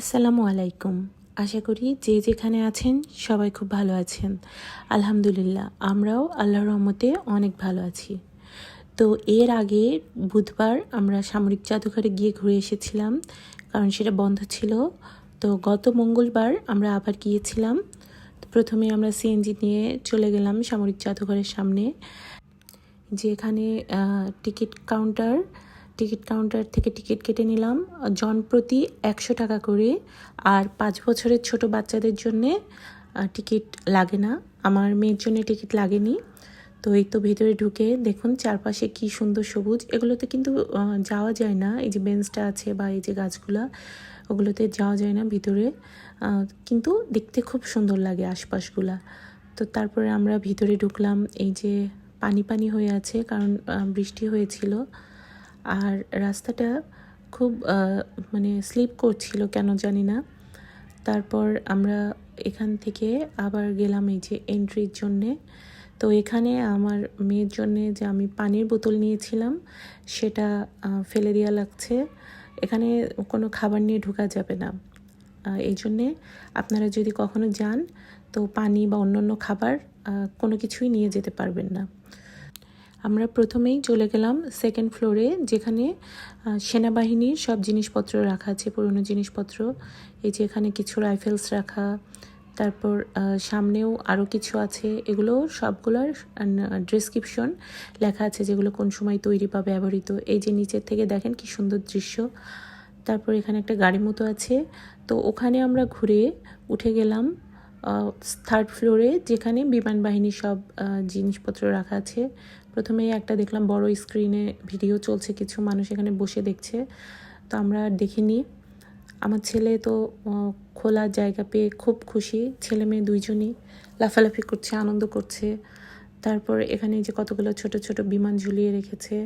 আসসালামু আলাইকুম। আশা করি যে যেখানে আছেন সবাই খুব ভালো আছেন। আলহামদুলিল্লাহ, আমরাও আল্লাহর রহমতে অনেক ভালো আছি। তো এর আগে বুধবার আমরা সামরিক জাদুঘরে গিয়ে ঘুরে এসেছিলাম, কারণ সেটা বন্ধ ছিল। তো গত মঙ্গলবার আমরা আবার গিয়েছিলাম। প্রথমে আমরা সিএনজি নিয়ে চলে গেলাম সামরিক জাদুঘরের সামনে, যেখানে টিকিট কাউন্টার টিকিট কাউন্টার থেকে টিকিট কেটে নিলাম। জন প্রতি একশো টাকা করে। আর পাঁচ বছরের ছোট বাচ্চাদের জন্যে টিকিট লাগে না। আমার মেয়ের জন্য টিকিট লাগেনি। তো এই তো ভেতরে ঢুকে দেখুন চারপাশে কি সুন্দর সবুজ। এগুলোতে কিন্তু যাওয়া যায় না। এই যে বেঞ্চটা আছে বা এই যে গাছগুলা, ওগুলোতে যাওয়া যায় না ভিতরে। কিন্তু দেখতে খুব সুন্দর লাগে আশপাশগুলা। তো তারপরে আমরা ভিতরে ঢুকলাম। এই যে পানি পানি হয়ে আছে, কারণ বৃষ্টি হয়েছিল। আর রাস্তাটা খুব মানে স্লিপ করছিল, কেন জানি না। তারপর আমরা এখান থেকে আবার গেলাম এই যে এন্ট্রির জন্যে। তো এখানে আমার মেয়ের জন্যে যে আমি পানির বোতল নিয়েছিলাম, সেটা ফেলে দেওয়া লাগছে। এখানে কোনো খাবার নিয়ে ঢোকা যাবে না। এই জন্যে আপনারা যদি কখনো যান, তো পানি বা অন্যান্য খাবার কোনো কিছুই নিয়ে যেতে পারবেন না। আমরা প্রথমেই চলে গেলাম সেকেন্ড ফ্লোরে যেখানে সেনাবাহিনীর সব জিনিসপত্র রাখা আছে, পুরনো জিনিসপত্র। এই যে এখানে কিছু রাইফেলস রাখা, তারপর সামনেও আরও কিছু আছে। এগুলো সবগুলোর ডেসক্রিপশন লেখা আছে যেগুলো কোন সময় তৈরি বা ব্যবহৃত। এই যে নিচের থেকে দেখেন কি সুন্দর দৃশ্য। তারপর এখানে একটা গাড়ি মতো আছে। তো ওখানে আমরা ঘুরে উঠে গেলাম থার্ড ফ্লোরে যেখানে বিমান বাহিনীর সব জিনিসপত্র রাখা আছে। প্রথমে একটা দেখলাম বড় স্ক্রিনে ভিডিও চলছে কিছু মানুষ এখানে বসে দেখছে। তো আমরা দেখিনি আমার ছেলে তো খোলা জায়গা পেয়ে খুব খুশি। ছেলে মেয়ে দুইজনই লাফালাফি করছে আনন্দ করছে। তারপর এখানে যে কতগুলো ছোট ছোট বিমান ঝুলিয়ে রেখেছে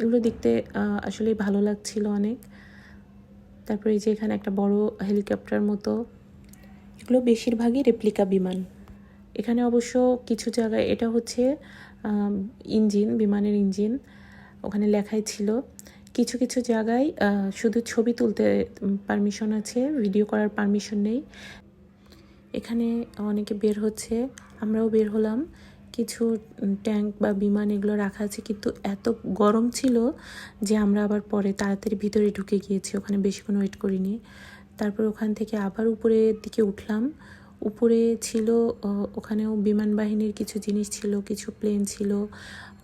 এগুলো দেখতে আহ, আসলেই ভালো লাগছিল অনেক। তারপরে এই যে এখানে একটা বড় হেলিকপ্টার মতো এগুলো বেশিরভাগই রেপ্লিকা বিমান। এখানে অবশ্য কিছু জায়গায় এটা হচ্ছে ইঞ্জিন, বিমানের ইঞ্জিন ওখানে লেখাই ছিল। কিছু কিছু জায়গায় শুধু ছবি তুলতে পারমিশন আছে ভিডিও করার পারমিশন নেই। এখানে অনেকে বের হচ্ছে, আমরাও বের হলাম। কিছু ট্যাঙ্ক বা বিমান এগুলো রাখা আছে, কিন্তু এত গরম ছিল যে আমরা আবার পরে তাড়াতাড়ি ভিতরে ঢুকে গিয়েছি, ওখানে বেশিক্ষণ ওয়েট করিনি। তারপর ওখান থেকে আবার উপরের দিকে উঠলাম। উপরে ছিল ওখানেও বিমান বাহিনীর কিছু জিনিস ছিল, কিছু প্লেন ছিল।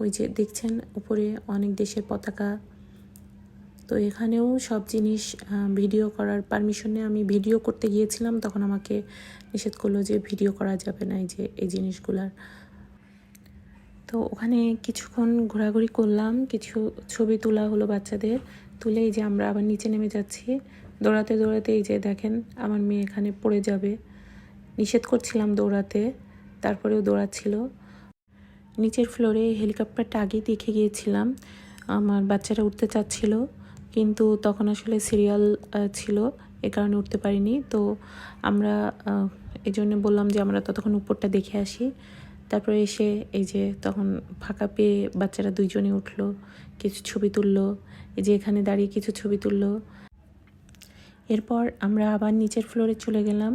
ওই যে দেখছেন, উপরে অনেক দেশের পতাকা। তো এখানেও সব জিনিস ভিডিও করার পারমিশনে আমি ভিডিও করতে গিয়েছিলাম। তখন আমাকে নিষেধ করল যে ভিডিও করা যাবে না এই যে, এই জিনিসগুলার। তো ওখানে কিছুক্ষণ ঘোরাঘুরি করলাম। কিছু ছবি তোলা হলো বাচ্চাদের। তুলে এই যে আমরা আবার নিচে নেমে যাচ্ছি। দৌড়াতে দৌড়াতে এই যে দেখেন আমার মেয়ে এখানে পড়ে যাবে। নিষেধ করছিলাম দৌড়াতে, তারপরেও দৌড়াচ্ছিল। নিচের ফ্লোরে হেলিকপ্টারটা আগেই দেখে গিয়েছিলাম। আমার বাচ্চারা উঠতে চাচ্ছিল, কিন্তু তখন আসলে সিরিয়াল ছিল, এ কারণে উঠতে পারিনি। তো আমরা এই জন্য বললাম যে আমরা ততক্ষণ উপরটা দেখে আসি। তারপরে এসে এই যে তখন ফাঁকা পেয়ে বাচ্চারা দুইজনে উঠল, কিছু ছবি তুললো, এই যে এখানে দাঁড়িয়ে কিছু ছবি তুললো। এরপর আমরা আবার নিচের ফ্লোরে চলে গেলাম।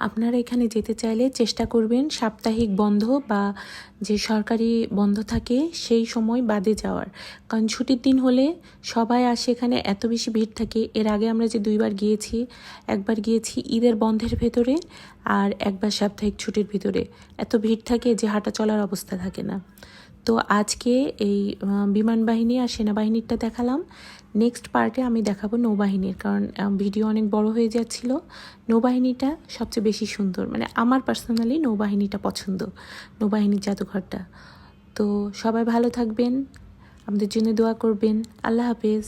আপনারা এখানে যেতে চাইলে চেষ্টা করবেন সাপ্তাহিক বন্ধ বা যে সরকারি বন্ধ থাকে সেই সময় বাদে যাওয়ার। কারণ ছুটির দিন হলে সবাই আসে এখানে, এত বেশি ভিড় থাকে। এর আগে আমরা যে দুইবার গিয়েছি, একবার গিয়েছি ঈদের বন্ধের ভেতরে আর একবার সাপ্তাহিক ছুটির ভিতরে। এত ভিড় থাকে যে হাঁটা চলার অবস্থা থাকে না। তো আজকে এই বিমান বাহিনী আর সেনাবাহিনীরটা দেখালাম। নেক্সট পার্টে আমি দেখাবো নৌবাহিনীর, কারণ ভিডিও অনেক বড় হয়ে যাচ্ছিল। নৌবাহিনীটা সবচেয়ে বেশি সুন্দর মানে আমার পার্সোনালি নৌবাহিনীটা পছন্দ, নৌবাহিনীর জাদুঘরটা। তো সবাই ভালো থাকবেন, আমাদের জন্য দোয়া করবেন। আল্লাহ হাফেজ।